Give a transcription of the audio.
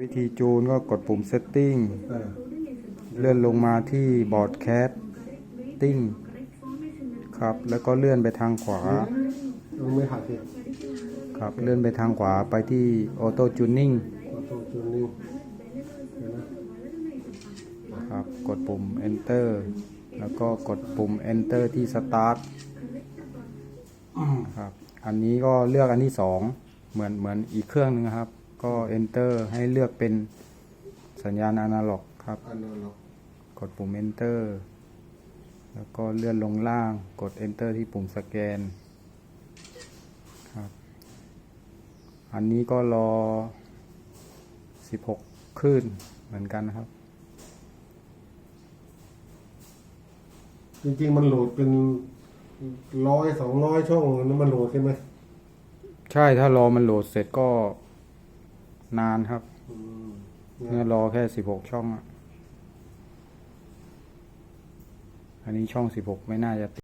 วิธีจูนก็กดปุ่ม setting เออเลื่อนลงมาที่บอร์ดแคสติ้งครับ แล้วก็เลื่อนไปทางขวา ลงไม่หักสิครับ เลื่อนไปทางขวาไปที่ auto tuning ออโต้จูนนิ่งเดี๋ยวนะครับ กดปุ่ม enter แล้วก็กดปุ่ม enter ที่ start ครับ อันนี้ก็เลือกอันที่สองเหมือนเหมือนอีกเครื่องหนึงครับ ก็ enter ให้เลือกเป็นสัญญาณอนาล็อกครับอันนั้นหรอกกดปุ่ม enter แล้วก็เลื่อนลงล่าง กด enter ที่ปุ่มสแกนครับ อันนี้ก็รอ 16คลื่นเหมือนกันนะครับ จริงๆ มันโหลดเป็นร้อยสองร้อยช่องนั้นมันโหลดใช่ไหม ใช่ถ้ารอมันโหลดเสร็จก็ นานครับอืมเนี่ยรอแค่16ช่องอะอันนี้ช่อง16ไม่น่าจะ